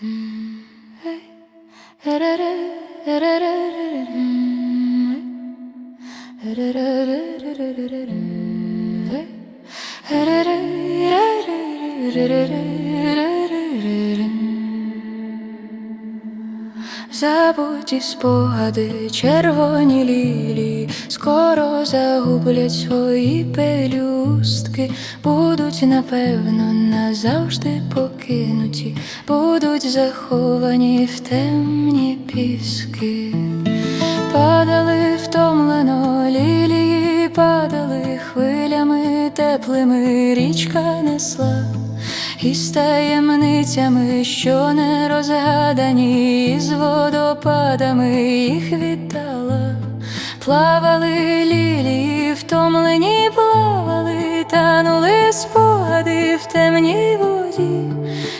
Hey. Забуті спогади, червоні лілії, скоро загублять свої пелюстки, будуть напевно назавжди покинуті, будуть заховані в темні піски. Падали втомлено лілії, падали хвилями теплими, річка несла. І з таємницями, що не розгадані, з водопадами їх вітала, плавали лілії, втомлені плавали, танули спогади в темній воді,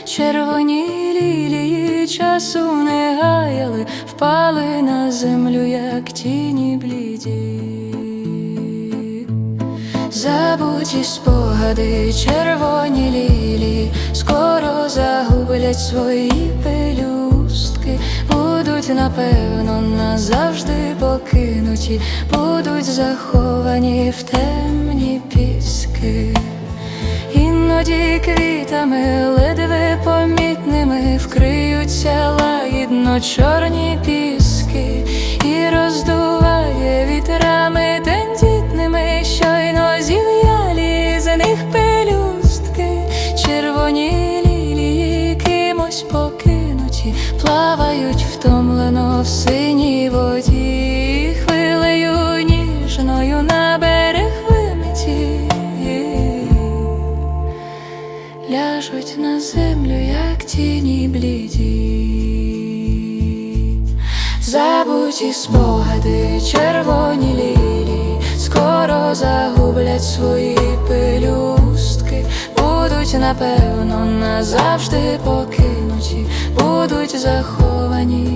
червоні лілії часу не гаяли, впали на землю, як тіні бліді. Забуті спогади, червоні лілії, скоро загублять свої пелюстки, будуть напевно назавжди покинуті, будуть заховані в темні піски. Іноді квітами ледве помітними вкриються лагідно чорні піски плавають втомлено в синій воді, хвилею ніжною на берег вимиті. Ляжуть на землю, як тіні бліді, забуті спогади, червоні лілії, скоро загублять свої пелюстки, будуть напевно назавжди покинуті, будуть заховані